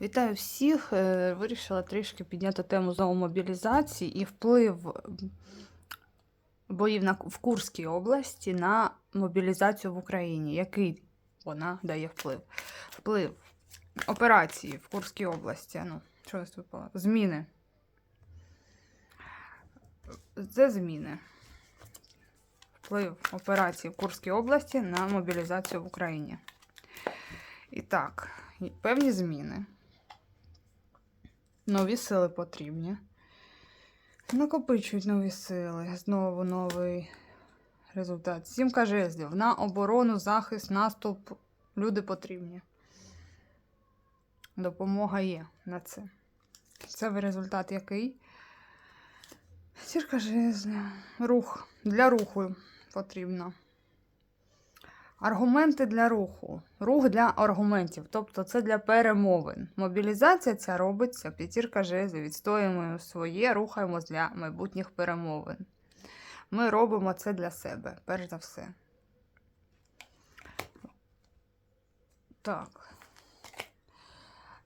Вітаю всіх. Е, Вирішила трішки підняти тему знову мобілізації і вплив боїв в Курській області на мобілізацію в Україні. Який вона дає вплив? Вплив операції в Курській області. Ну, що нас випало? Зміни. Це зміни. Вплив операції в Курській області на мобілізацію в Україні. І так, певні зміни. Нові сили потрібні. Накопичують нові сили. Знову новий результат. Сімка жезлів. На оборону, захист, наступ. Люди потрібні. Допомога є на це. Це результат який? Сірка жезлів. Рух. Для руху потрібно. Аргументи для руху. Рух для аргументів, тобто це для перемовин. Мобілізація ця робиться, п'ятірка жезлів, відстоюємо своє, рухаємось для майбутніх перемовин. Ми робимо це для себе, перш за все. Так.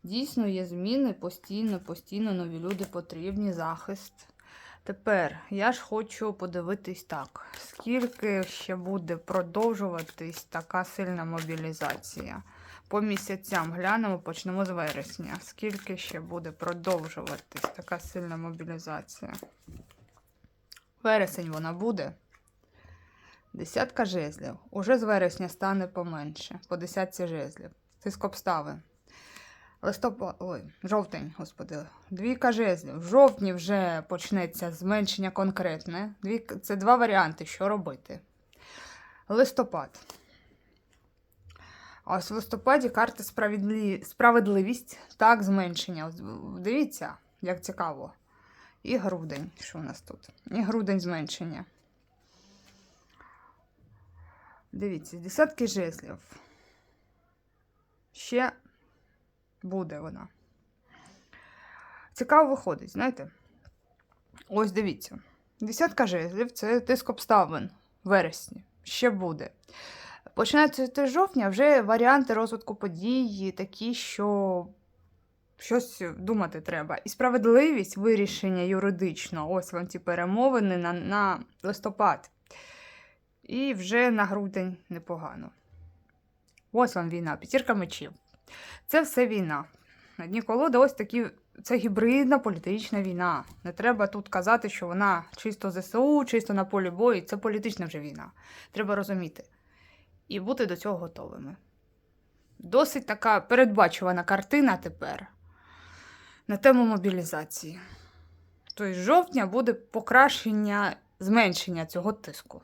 Дійсно є зміни, постійно, постійно нові люди потрібні, захист. Тепер я ж хочу подивитись так, скільки ще буде продовжуватись така сильна мобілізація. По місяцям глянемо, почнемо з вересня. Скільки ще буде продовжуватись така сильна мобілізація? Вересень вона буде. Десятка жезлів. Уже з вересня стане поменше. По десятці жезлів. Тиск обставин. Листопад, ой, жовтень, господи, двійка жезлів. В жовтні вже почнеться зменшення конкретне. Дві... Це два варіанти, що робити. Листопад. А ось в листопаді карта справедлі... справедливість, так, зменшення. Дивіться, як цікаво. І грудень. Що у нас тут? І грудень зменшення. Дивіться, десятки жезлів. Ще буде вона. Цікаво виходить, знаєте? Ось дивіться. Десятка жезлів це тиск обставин в вересні. Ще буде. Починається жовтня вже варіанти розвитку подій такі, що щось думати треба. І справедливість вирішення юридично. Ось вам ці перемовини на, на листопад. І вже на грудень непогано. Ось вам війна, п'ятірка мечів. Це все війна. На дні колоди ось такі. Це гібридна політична війна. Не треба тут казати, що вона чисто ЗСУ, чисто на полі бою. Це політична вже війна. Треба розуміти. І бути до цього готовими. Досить така передбачувана картина тепер на тему мобілізації. Тобто з жовтня буде покращення, зменшення цього тиску.